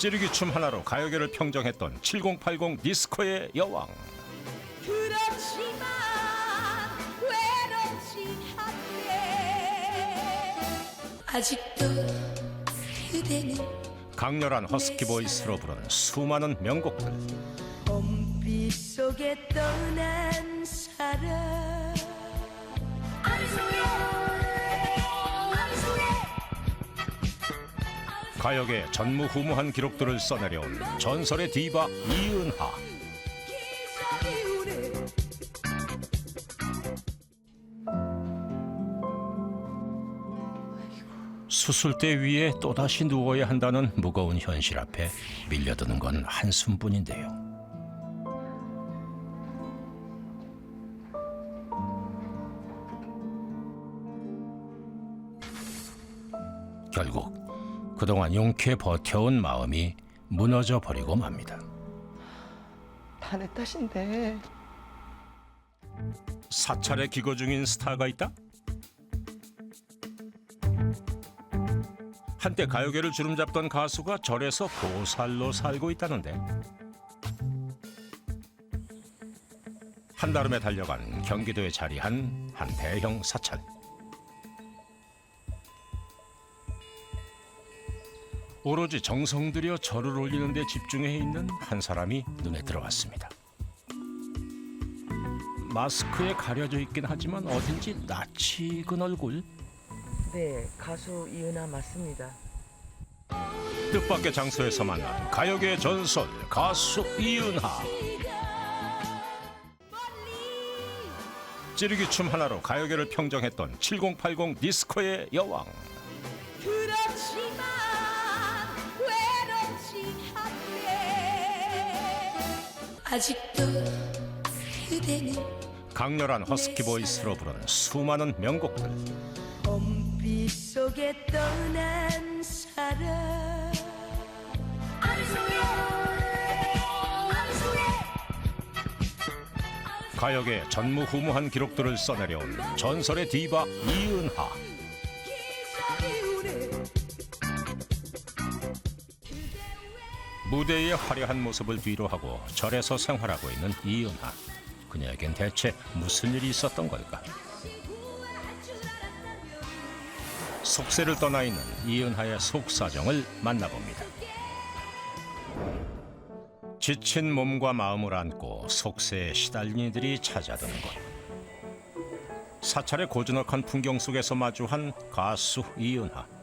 찌르기 춤 하나로 가요계를 평정했던 7080 디스코의 여왕. 그렇지만 외롭지 않네 아직도 그대는 강렬한 허스키 보이스로 부른 수많은 명곡들. 가요계 전무후무한 기록들을 써내려온 전설의 디바 이은하. 수술대 위에 또다시 누워야 한다는 무거운 현실 앞에 밀려드는 건 한숨뿐인데요. 결국 그동안 용케 버텨온 마음이 무너져 버리고 맙니다. 다 내 탓인데 사찰에 기거 중인 스타가 있다? 한때 가요계를 주름잡던 가수가 절에서 보살로 살고 있다는데 한달음에 달려간 경기도에 자리한 한 대형 사찰 오로지 정성 들여 절을 올리는 데 집중해 있는 한 사람이 눈에 들어왔습니다. 마스크에 가려져 있긴 하지만 어딘지 낯이 익은 얼굴. 네 가수 이은하 맞습니다. 뜻밖의 장소에서 만난 가요계의 전설 가수 이은하. 찌르기 춤 하나로 가요계를 평정했던 7080 디스코의 여왕. 그렇지만 아직도 그대는 강렬한 허스키 보이스로 부른 수많은 명곡들. 봄빛 속에 떠난 사람 가요계 전무후무한 기록들을 써내려온 전설의 디바 이은하 무대의 화려한 모습을 뒤로하고 절에서 생활하고 있는 이은하. 그녀에겐 대체 무슨 일이 있었던 걸까? 속세를 떠나 있는 이은하의 속사정을 만나봅니다. 지친 몸과 마음을 안고 속세에 시달린 이들이 찾아드는 곳. 사찰의 고즈넉한 풍경 속에서 마주한 가수 이은하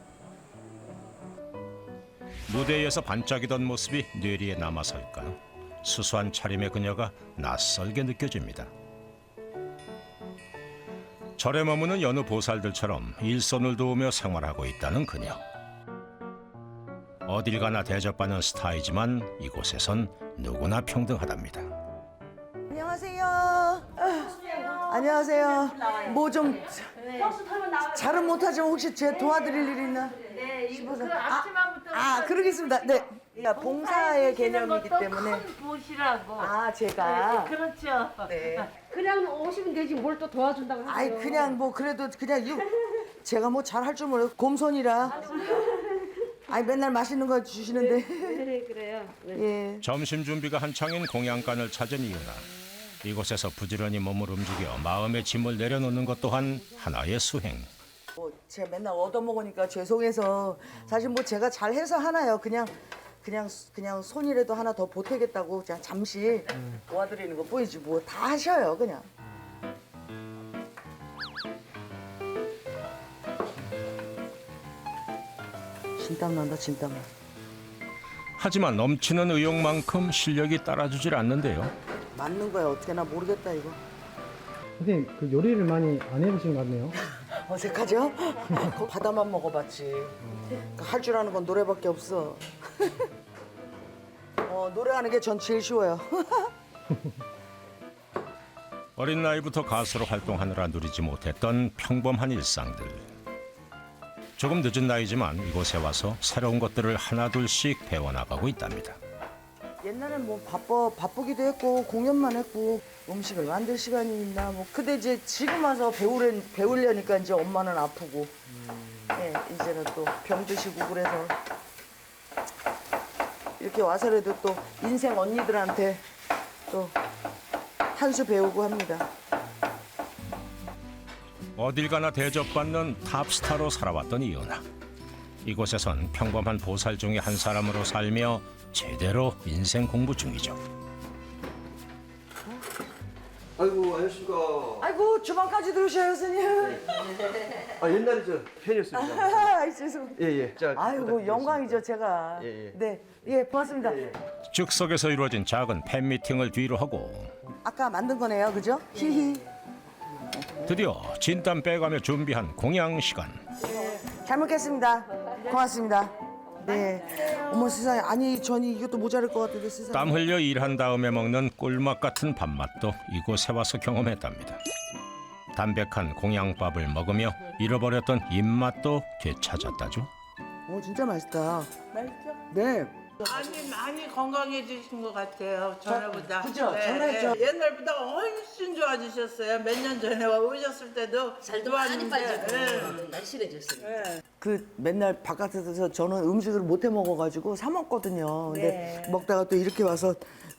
무대에서 반짝이던 모습이 뇌리에 남아설까 수수한 차림의 그녀가 낯설게 느껴집니다. 절에 머무는 여느 보살들처럼 일손을 도우며 생활하고 있다는 그녀. 어딜 가나 대접받는 스타이지만 이곳에선 누구나 평등하답니다. 안녕하세요 아, 안녕하세요 뭐 좀 잘은 못하지만 혹시 제 도와드릴 일 있나 네, 이거 그 아, 앞치마부터 아 그러겠습니다 네 그러니까 봉사의 개념이기 때문에 큰 붓이라고. 아 제가 네, 그렇죠. 네. 그냥 오시면 되지 뭘 또 도와준다고 하세요. 아이 그냥 뭐 그래도 그냥 유, 제가 뭐 잘 할 줄 몰라요 곰손이라 아이 맨날 맛있는 거 주시는데 네, 그래요. 네. 예 점심 준비가 한창인 공양간을 찾은 이유나 이곳에서 부지런히 몸을 움직여 마음의 짐을 내려놓는 것 또한 하나의 수행. 뭐 제가 맨날 얻어먹으니까 죄송해서 사실 뭐 제가 잘해서 하나요. 그냥 그냥 그냥 손이라도 하나 더 보태겠다고 그냥 잠시 도와드리는 거 보이지 뭐 다 하셔요 그냥. 진땀 난다 진땀 나. 하지만 넘치는 의욕만큼 실력이 따라주질 않는데요. 맞는 거야. 어떻게 나 모르겠다 이거. 선생님 그 요리를 많이 안 해보신 것 같네요. 어색하죠? 그 바다만 먹어봤지. 할 줄 아는 건 노래밖에 없어. 어, 노래하는 게 전 제일 쉬워요. 어린 나이부터 가수로 활동하느라 누리지 못했던 평범한 일상들. 조금 늦은 나이지만 이곳에 와서 새로운 것들을 하나둘씩 배워나가고 있답니다. 옛날엔 뭐 바빠 바쁘기도 했고 공연만 했고 음식을 만들 시간이 있나 뭐 근데 이제 지금 와서 배우려 배우려니까 이제 엄마는 아프고 예 이제는 또 병 드시고 그래서 이렇게 와서라도 또 인생 언니들한테 또 한 수 배우고 합니다. 어딜 가나 대접받는 탑스타로 살아왔던 이은하. 이곳에선 평범한 보살 중의 한 사람으로 살며 제대로 인생 공부 중이죠. 아이고 안녕하십니까. 아이고 주방까지 들어오셔요 스님. 아 옛날에 저 팬이었습니다. 아, 죄송. 예예. 자, 아이고 부탁드리겠습니다. 영광이죠 제가. 예, 예. 네, 예 고맙습니다. 즉석에서 이루어진 작은 팬미팅을 뒤로 하고 아까 만든 거네요, 그죠? 히히. 드디어 진땀 빼가며 준비한 공양 시간. 잘 먹겠습니다. 고맙습니다. 네. 어머 세상에 아니 전이 이것도 모자랄 것 같은데 세상에. 땀 흘려 일한 다음에 먹는 꿀맛 같은 밥맛도 이곳에 와서 경험했답니다. 담백한 공양밥을 먹으며 잃어버렸던 입맛도 되찾았다죠. 어 진짜 맛있다. 맛있죠? 네. 많이 많이 건강해지신 것 같아요 전에보다. 그죠? 전에죠. 네. 옛날보다 훨씬 좋아지셨어요. 몇 년 전에 오셨을 때도 살도 많이 빠지고 날씬해졌어요. 네. 그 맨날 바깥에서 저는 음식을 못 해 먹어가지고 사 먹거든요. 근데 네. 먹다가 또 이렇게 와서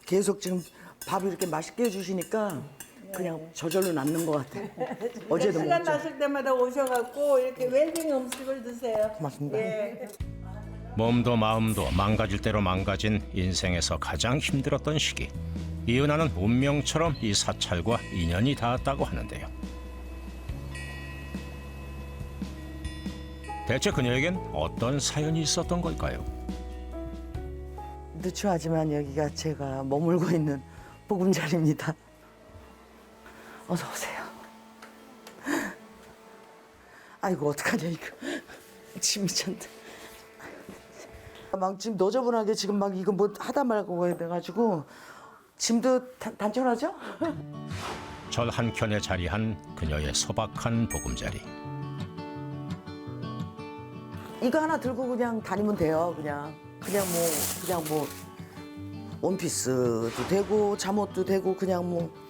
계속 지금 밥을 이렇게 맛있게 해주시니까 그냥 저절로 남는 것 같아. 어제도 시간 먹었죠. 나실 때마다 오셔갖고 이렇게 웰빙 음식을 드세요. 고맙습니다. 예. 몸도 마음도 망가질 대로 망가진 인생에서 가장 힘들었던 시기. 이은하는 운명처럼 이 사찰과 인연이 닿았다고 하는데요. 대체 그녀에겐 어떤 사연이 있었던 걸까요? 누추하지만 여기가 제가 머물고 있는 보금자리입니다. 어서 오세요. 아이고 어떡하냐 이거 짐이 찬데. 막 지금 너저분하게 지금 막 이거 뭐 하다 말고 해야 돼가지고 짐도 단, 단촐하죠? 절 한켠에 자리한 그녀의 소박한 보금자리. 이거 하나 들고 그냥 다니면 돼요. 그냥 그냥 뭐 그냥 뭐 원피스도 되고 잠옷도 되고 그냥 뭐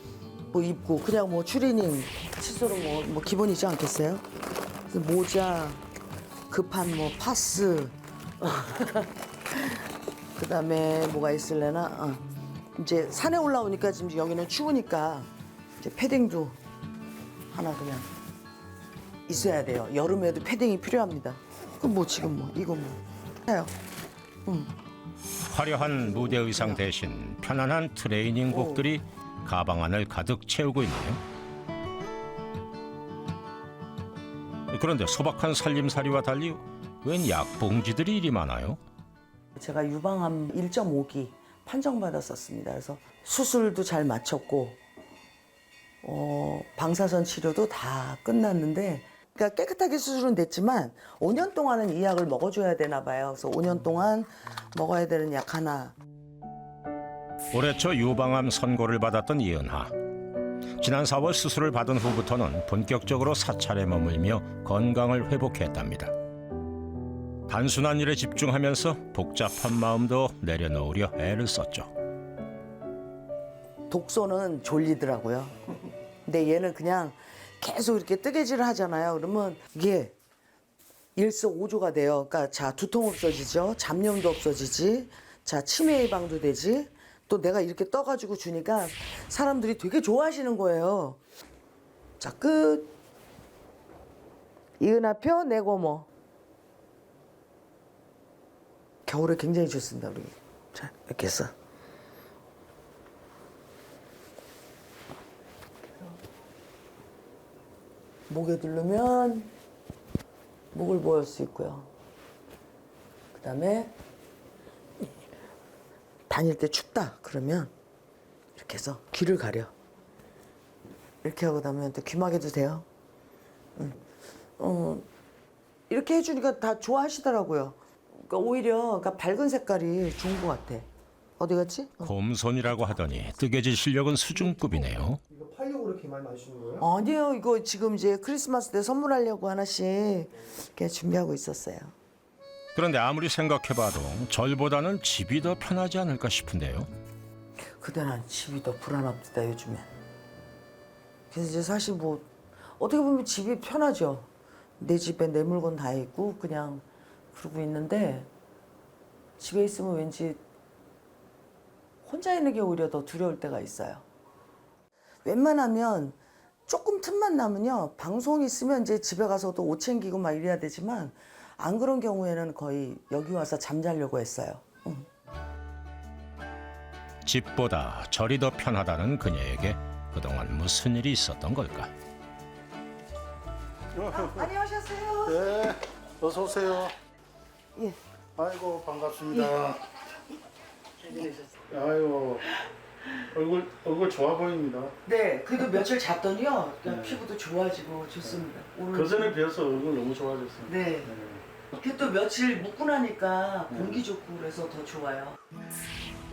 뭐 입고 그냥 뭐 추리닝 칫솔은 뭐, 뭐 기본이지 않겠어요? 그 모자 급한 뭐 파스 그 다음에 뭐가 있을래나 어. 이제 산에 올라오니까 지금 여기는 추우니까 이제 패딩도 하나 그냥 있어야 돼요. 여름에도 패딩이 필요합니다. 그럼 뭐 지금 뭐 이거 뭐 해요. 화려한 무대 의상 대신 편안한 트레이닝복들이 가방 안을 가득 채우고 있네요. 그런데 소박한 살림살이와 달리 웬 약봉지들이 이리 많아요? 제가 유방암 1.5기 판정받았었습니다. 그래서 수술도 잘 마쳤고 어, 방사선 치료도 다 끝났는데 그러니까 깨끗하게 수술은 됐지만 5년 동안은 이 약을 먹어줘야 되나 봐요. 그래서 5년 동안 먹어야 되는 약 하나 올해 초 유방암 선고를 받았던 이은하. 지난 4월 수술을 받은 후부터는 본격적으로 사찰에 머물며 건강을 회복했답니다. 단순한 일에 집중하면서 복잡한 마음도 내려놓으려 애를 썼죠. 독소는 졸리더라고요. 근데 얘는 그냥 계속 이렇게 뜨개질을 하잖아요. 그러면 이게 일석오조가 돼요. 그러니까 자 두통 없어지죠. 잡념도 없어지지. 자 치매 예방도 되지. 또 내가 이렇게 떠가지고 주니까 사람들이 되게 좋아하시는 거예요. 자 끝. 이은하 표 내고모. 겨울에 굉장히 좋습니다. 우리 자 이렇게 해서. 목에 두르면 목을 보일 수 있고요. 그 다음에 다닐 때 춥다 그러면 이렇게 해서 귀를 가려. 이렇게 하고 나면 또 귀마개도 돼요. 응. 어, 이렇게 해주니까 다 좋아하시더라고요. 그러니까 오히려 그러니까 밝은 색깔이 좋은 것 같아. 어디 갔지? 어. 곰손이라고 하더니 뜨개질 실력은 수준급이네요. 이거 팔려고 그렇게 많이 마시는 거예요? 아니요, 이거 지금 이제 크리스마스 때 선물하려고 하나씩 이렇게 준비하고 있었어요. 그런데 아무리 생각해봐도 절보다는 집이 더 편하지 않을까 싶은데요. 그때 난 집이 더 불안합니다 요즘에. 그래서 이제 사실 뭐 어떻게 보면 집이 편하죠. 내 집에 내 물건 다 있고 그냥 그러고 있는데 집에 있으면 왠지 혼자 있는 게 오히려 더 두려울 때가 있어요. 웬만하면 조금 틈만 나면요 방송 있으면 이제 집에 가서도 옷 챙기고 막 이래야 되지만 안 그런 경우에는 거의 여기 와서 잠자려고 했어요. 응. 집보다 절이 더 편하다는 그녀에게 그동안 무슨 일이 있었던 걸까? 안녕하셨어요. 네, 어서 오세요. 예. 아이고 반갑습니다. 아이고 얼굴 얼굴 좋아 보입니다. 네, 그래도 며칠 잤더니요 그냥 피부도 좋아지고 좋습니다. 오늘 그 전에 비해서 얼굴 너무 좋아졌어요. 네. 이렇게 또 며칠 묵고 나니까 공기 좋고 그래서 더 좋아요.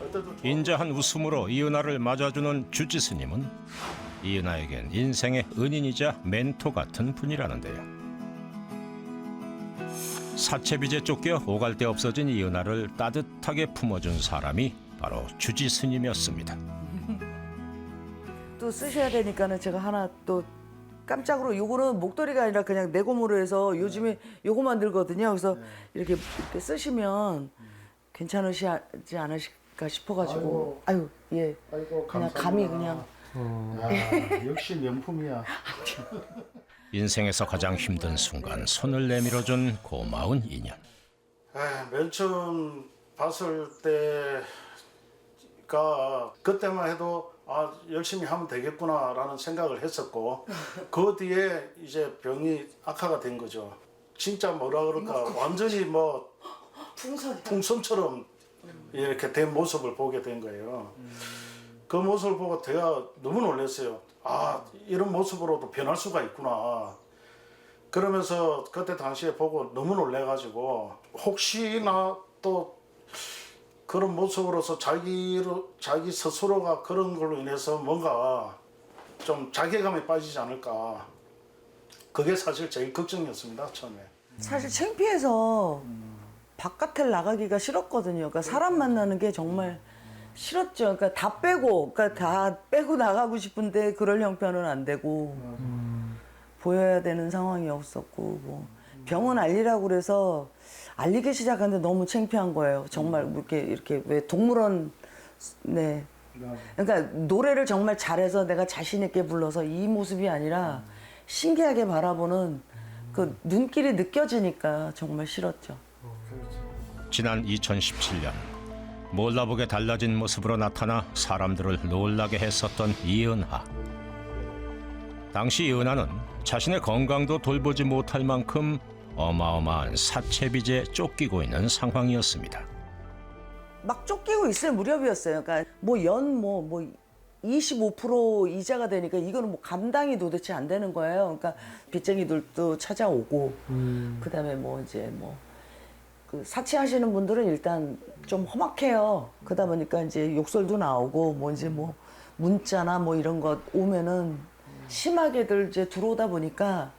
어때도 좋아. 인자한 웃음으로 이은하를 맞아주는 주지스님은 이은하에겐 인생의 은인이자 멘토 같은 분이라는데요. 사채빚에 쫓겨 오갈 데 없어진 이은하를 따뜻하게 품어준 사람이 바로 주지 스님이었습니다. 또 쓰셔야 되니까는 제가 하나 또 깜짝으로 요거는 목도리가 아니라 그냥 내고무로 해서 요즘에 요거 만들거든요. 그래서 이렇게, 이렇게 쓰시면 괜찮으시지 않으실까 싶어가지고 아유 예 아이고 그냥 감사합니다. 감히 그냥 야, 역시 명품이야. 인생에서 가장 힘든 순간 손을 내밀어준 고마운 인연. 아, 맨 처음 봤을 때가 그때만 해도 아 열심히 하면 되겠구나라는 생각을 했었고 그 뒤에 이제 병이 악화가 된 거죠. 진짜 뭐라 그럴까 완전히 뭐 풍선 풍선처럼 이렇게 된 모습을 보게 된 거예요. 그 모습을 보고 제가 너무 놀랐어요. 아 이런 모습으로도 변할 수가 있구나. 그러면서 그때 당시에 보고 너무 놀래가지고 혹시나 또 그런 모습으로서 자기로 자기 스스로가 그런 걸로 인해서 뭔가 좀 자괴감에 빠지지 않을까. 그게 사실 제일 걱정이었습니다 처음에. 사실 창피해서 바깥에 나가기가 싫었거든요. 그러니까 사람 만나는 게 정말 싫었죠. 그러니까 다 빼고, 그러니까 다 빼고 나가고 싶은데 그럴 형편은 안 되고 보여야 되는 상황이 없었고 뭐 병원 알리라고 그래서 알리기 시작하는데 너무 창피한 거예요. 정말 뭐 이렇게 이렇게 왜 동물원 네. 그러니까 노래를 정말 잘해서 내가 자신 있게 불러서 이 모습이 아니라 신기하게 바라보는 그 눈길이 느껴지니까 정말 싫었죠. 지난 2017년 몰라보게 달라진 모습으로 나타나 사람들을 놀라게 했었던 이은하. 당시 이은하는 자신의 건강도 돌보지 못할 만큼 어마어마한 사채빚에 쫓기고 있는 상황이었습니다. 막 쫓기고 있을 무렵이었어요. 그러니까 뭐 연 뭐 뭐 25% 이자가 되니까 이거는 뭐 감당이 도대체 안 되는 거예요. 그러니까 빚쟁이들도 찾아오고 그다음에 뭐 이제 뭐 그 사치하시는 분들은 일단 좀 험악해요. 그러다 보니까 이제 욕설도 나오고 뭐 이제 뭐 문자나 뭐 이런 것 오면은 심하게들 이제 들어오다 보니까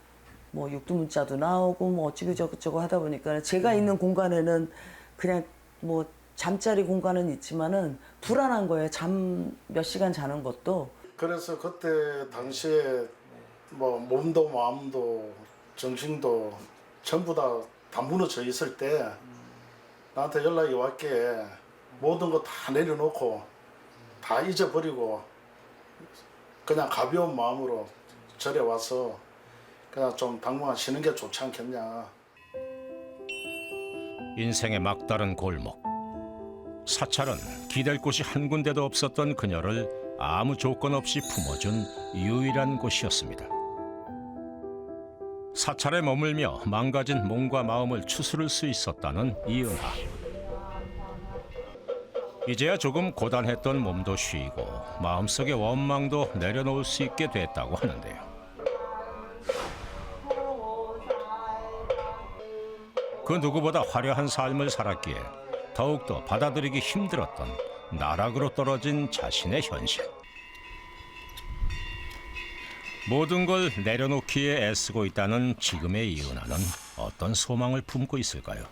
뭐 육두 문자도 나오고 뭐 어찌고 저쩌고 하다 보니까 제가 있는 공간에는 그냥 뭐 잠자리 공간은 있지만은 불안한 거예요. 잠 몇 시간 자는 것도. 그래서 그때 당시에 뭐 몸도 마음도 정신도 전부 다 다 무너져 있을 때 나한테 연락이 왔기에 모든 거 다 내려놓고 다 잊어버리고 그냥 가벼운 마음으로 절에 와서 그냥 좀 쉬는 게 좋지 않겠냐. 인생의 막다른 골목. 사찰은 기댈 곳이 한 군데도 없었던 그녀를 아무 조건 없이 품어준 유일한 곳이었습니다. 사찰에 머물며 망가진 몸과 마음을 추스를 수 있었다는 이은하. 이제야 조금 고단했던 몸도 쉬고 마음속의 원망도 내려놓을 수 있게 됐다고 하는데요. 그 누구보다 화려한 삶을 살았기에 더욱더 받아들이기 힘들었던 나락으로 떨어진 자신의 현실. 모든 걸 내려놓기에 애쓰고 있다는 지금의 이은하는 어떤 소망을 품고 있을까요?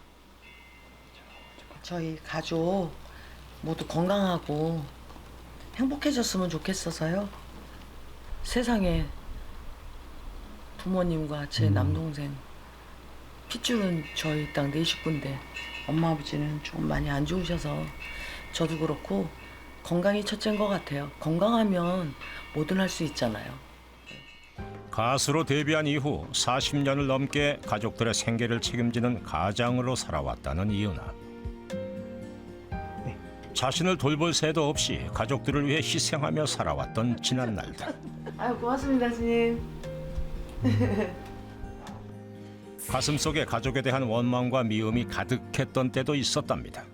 저희 가족 모두 건강하고 행복해졌으면 좋겠어서요. 세상에 부모님과 제 남동생 핏줄은 저희 딱 네 식구인데 엄마 아버지는 좀 많이 안 좋으셔서 저도 그렇고 건강이 첫째인 것 같아요. 건강하면 뭐든 할 수 있잖아요. 가수로 데뷔한 이후 40년을 넘게 가족들의 생계를 책임지는 가장으로 살아왔다는 이은하. 자신을 돌볼 새도 없이 가족들을 위해 희생하며 살아왔던 지난 날들. 아유 고맙습니다, 스님. 가슴 속에 가족에 대한 원망과 미움이 가득했던 때도 있었답니다.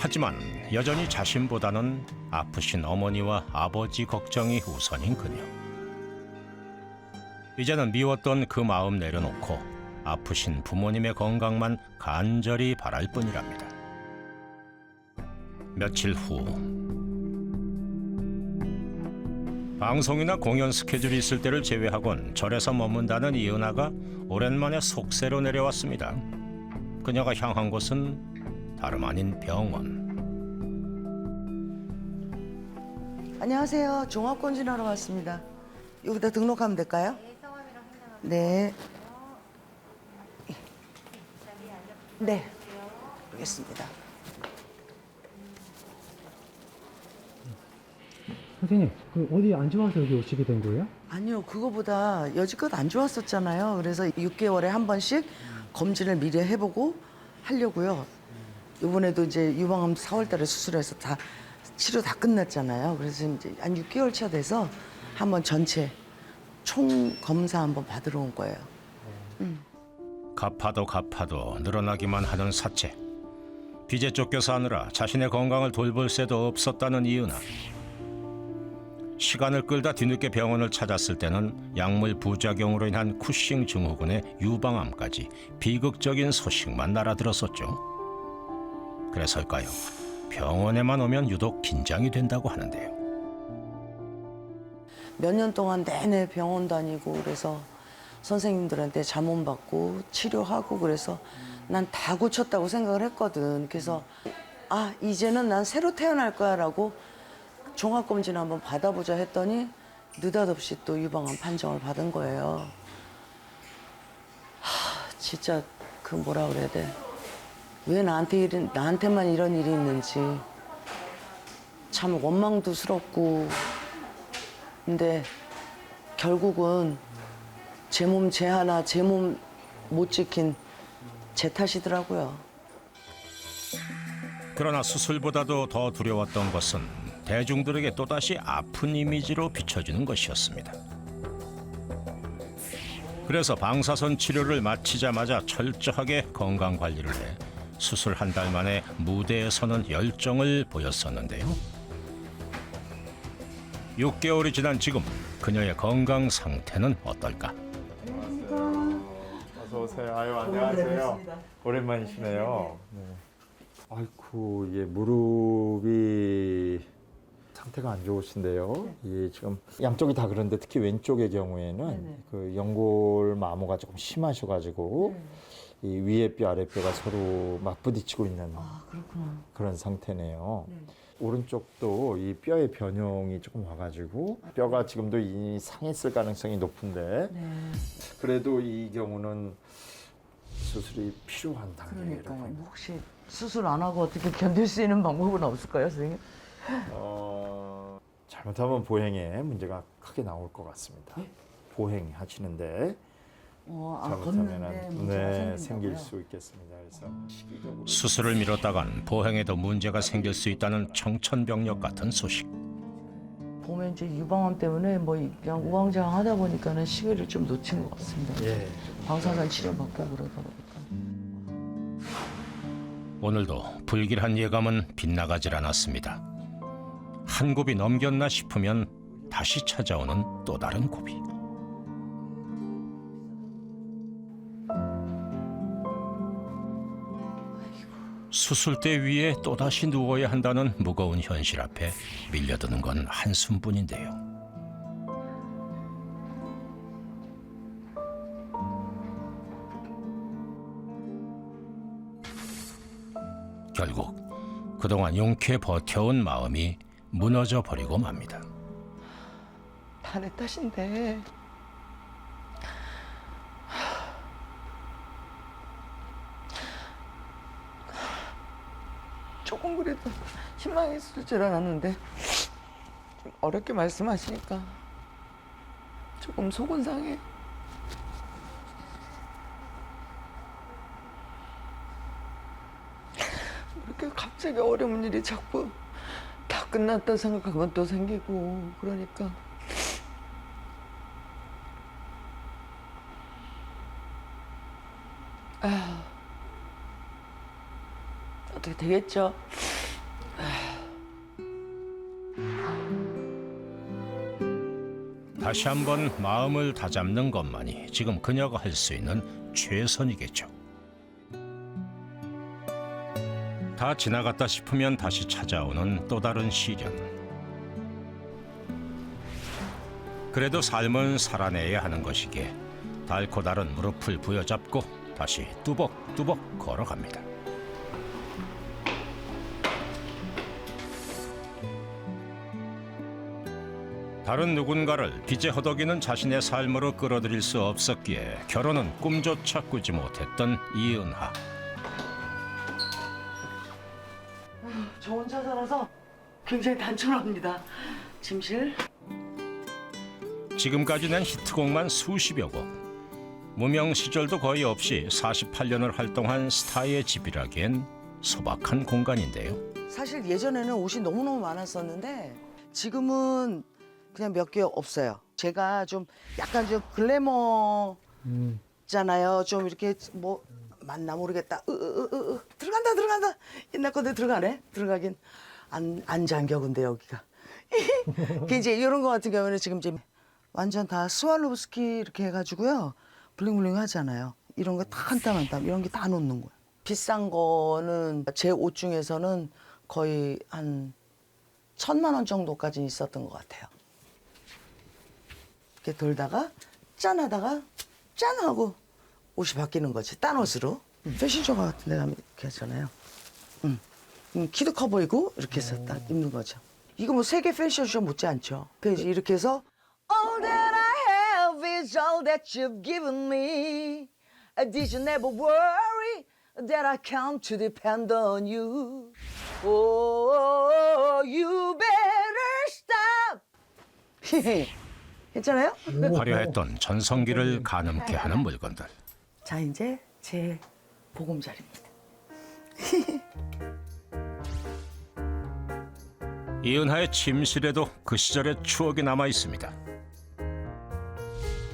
하지만 여전히 자신보다는 아프신 어머니와 아버지 걱정이 우선인 그녀. 이제는 미웠던 그 마음 내려놓고 아프신 부모님의 건강만 간절히 바랄 뿐이랍니다. 며칠 후 방송이나 공연 스케줄이 있을 때를 제외하곤 절에서 머문다는 이은하가 오랜만에 속세로 내려왔습니다. 그녀가 향한 곳은 다름 아닌 병원. 안녕하세요. 종합건진하러 왔습니다. 여기다 등록하면 될까요? 네. 네. 알겠습니다. 선생님, 그 어디 안 좋아서 여기 오시게 된 거예요? 아니요, 그거보다 여지껏 안 좋았었잖아요. 그래서 6개월에 한 번씩 검진을 미리 해보고 하려고요. 이번에도 이제 유방암 4월달에 수술해서 다 치료 다 끝났잖아요. 그래서 이제 한 6개월 차 돼서 한번 전체 총 검사 한번 받으러 온 거예요. 갚아도 갚아도 늘어나기만 하는 사체. 빚에 쫓겨 사느라 자신의 건강을 돌볼 새도 없었다는 이은하. 시간을 끌다 뒤늦게 병원을 찾았을 때는 약물 부작용으로 인한 쿠싱 증후군의 유방암까지 비극적인 소식만 날아들었었죠. 그래서일까요? 병원에만 오면 유독 긴장이 된다고 하는데요. 몇 년 동안 내내 병원 다니고 그래서 선생님들한테 자문 받고 치료하고 그래서 난 다 고쳤다고 생각을 했거든. 그래서 아 이제는 난 새로 태어날 거야라고 종합검진 한번 받아보자 했더니 느닷없이 또 유방암 판정을 받은 거예요. 하 진짜 그 뭐라 그래야 돼? 왜 나한테 이런 나한테만 이런 일이 있는지 참 원망도 스럽고 근데 결국은 제 몸 제 하나 제 몸 못 지킨 제 탓이더라고요. 그러나 수술보다도 더 두려웠던 것은 대중들에게 또다시 아픈 이미지로 비춰지는 것이었습니다. 그래서 방사선 치료를 마치자마자 철저하게 건강 관리를 해 수술 한 달 만에 무대에 서는 열정을 보였었는데요. 6개월이 지난 지금 그녀의 건강 상태는 어떨까? 어서 오세요. 아유 안녕하세요. 오랜만이시네요. 네. 아이쿠 이게 무릎이 상태가 안 좋으신데요. 이게 지금 양쪽이 다 그런데 특히 왼쪽의 경우에는 그 연골 마모가 조금 심하셔가지고 이 위에 뼈 아래 뼈가 서로 맞부딪히고 있는 그런 상태네요. 오른쪽도 이 뼈의 변형이 조금 와가지고 뼈가 지금도 이 상했을 가능성이 높은데 그래도 이 경우는 수술이 필요한 단계라고 그러니까요. 혹시 수술 안 하고 어떻게 견딜 수 있는 방법은 없을까요, 선생님? 어, 잘못하면 보행에 문제가 크게 나올 것 같습니다. 보행 하시는데 어, 아, 걷는데 잘못하면 문제가 네, 생긴다고요? 생길 수 있겠습니다. 그래서 시기적으로 수술을 미뤘다간 보행에도 문제가 생길 수 있다는 청천벽력 같은 소식. 보면 이제 유방암 때문에 뭐 그냥 우왕좌왕 하다 보니까는 시기를 좀 놓친 것 같습니다. 예. 방사선 치료 받고 그러다 보니까. 오늘도 불길한 예감은 빗나가질 않았습니다. 한 곱이 넘겼나 싶으면 다시 찾아오는 또 다른 고비. 수술대 위에 또다시 누워야 한다는 무거운 현실 앞에 밀려드는 건 한숨뿐인데요. 결국 그동안 용케 버텨온 마음이 무너져 버리고 맙니다. 다내 탓인데. 조금 그래도 있을 줄 알았는데 좀 어렵게 말씀하시니까 조금 속은 상해. 이렇게 갑자기 어려운 일이 자꾸 다 끝났다 생각하면 또 생기고 그러니까 아휴 어떻게 되겠죠? 다시 한번 마음을 다잡는 것만이 지금 그녀가 할 수 있는 최선이겠죠. 다 지나갔다 싶으면 다시 찾아오는 또 다른 시련. 그래도 삶은 살아내야 하는 것이기에 닳고 다른 무릎을 부여잡고 다시 뚜벅뚜벅 걸어갑니다. 다른 누군가를 빚에 허덕이는 자신의 삶으로 끌어들일 수 없었기에 결혼은 꿈조차 꾸지 못했던 이은하. 저 혼자 살아서 굉장히 단촐합니다. 침실. 지금까지 낸 히트곡만 수십여 곡. 무명 시절도 거의 없이 48년을 활동한 스타의 집이라기엔 소박한 공간인데요. 사실 예전에는 옷이 너무너무 많았었는데 지금은 그냥 몇 개 없어요. 제가 좀 약간 좀 글래머잖아요. 음. 좀 이렇게 뭐 맞나 모르겠다. 으, 으, 으, 으. 들어간다 들어간다. 옛날 건데 들어가네. 들어가긴 안, 안 잠겨 근데 여기가. 그 이제 이런 거 같은 경우는 지금 이제 완전 다 스왈로브스키 이렇게 해가지고요. 블링블링 하잖아요. 이런 거 다 한 땀 한 땀 이런 게 다 놓는 거예요. 비싼 거는 제 옷 중에서는 거의 한 천만 원 정도까지 있었던 것 같아요. 이렇게 돌다가 짠 하다가 짠 하고 옷이 바뀌는 거지. 딴 옷으로. 음, 패션쇼 같은 데 가면 이렇게 하잖아요. 음. 음, 키도 커 보이고 이렇게 해서 딱 입는 거죠. 이거 뭐 세계 패션쇼 못지 않죠. 그래서 이렇게 해서 All that I have is all that you've given me. Did you never worry that I come to depend on you? Oh, you better stop. 괜찮아요? 화려했던 전성기를 가늠케 하는 물건들. 자 이제 제 보금자리입니다. 이은하의 침실에도 그 시절의 추억이 남아 있습니다.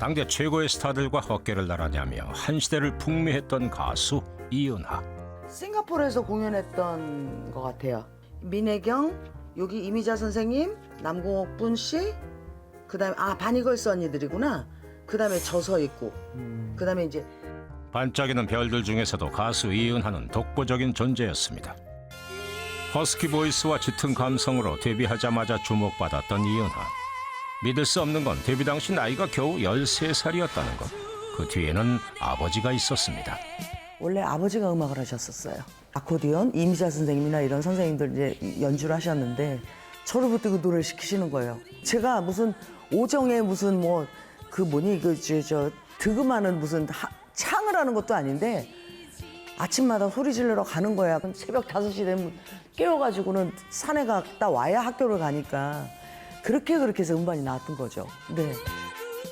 당대 최고의 스타들과 어깨를 나란히하며 한 시대를 풍미했던 가수 이은하. 싱가포르에서 공연했던 것 같아요. 민혜경, 여기 이미자 선생님, 남궁옥 분 씨, 그다음에 아 바니걸스 언니들이구나. 그다음에 저서 있고, 그다음에 이제 반짝이는 별들 중에서도 가수 이은하는 독보적인 존재였습니다. 허스키 보이스와 짙은 감성으로 데뷔하자마자 주목받았던 이은하. 믿을 수 없는 건 데뷔 당시 나이가 겨우 13살이었다는 것. 그 뒤에는 아버지가 있었습니다. 원래 아버지가 음악을 하셨었어요. 아코디언 이미자 선생님이나 이런 선생님들 이제 연주를 하셨는데 저를 붙들고 노래를 시키시는 거예요. 제가 무슨 오정에 무슨 뭐 그 뭐니 그저 저 득음하는 무슨 하- 창을 하는 것도 아닌데 아침마다 소리 지르러 가는 거야. 그럼 새벽 5시 되면 깨워가지고는 산에 갔다 와야 학교를 가니까 그렇게 그렇게 해서 음반이 나왔던 거죠. 네.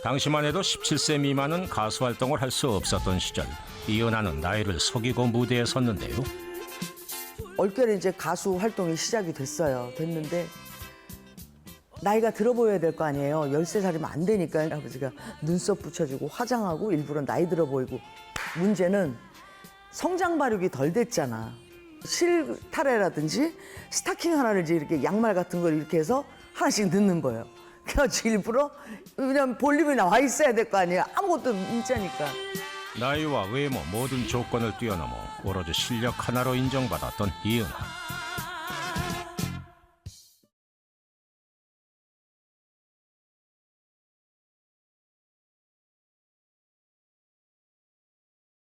당시만 해도 17세 미만은 가수 활동을 할 수 없었던 시절 이은하는 나이를 속이고 무대에 섰는데요. 얼결에 이제 가수 활동이 시작이 됐어요. 됐는데 나이가 들어 보여야 될 거 아니에요. 13살이면 안 되니까 아버지가 눈썹 붙여주고 화장하고 일부러 나이 들어 보이고 문제는 성장 발육이 덜 됐잖아. 실타래라든지 스타킹 하나를 이렇게 양말 같은 걸 이렇게 해서 하나씩 넣는 거예요. 그래가지고 일부러 왜냐면 볼륨이 나와 있어야 될 거 아니에요. 아무것도 문자니까. 나이와 외모 모든 조건을 뛰어넘어 오로지 실력 하나로 인정받았던 이은하.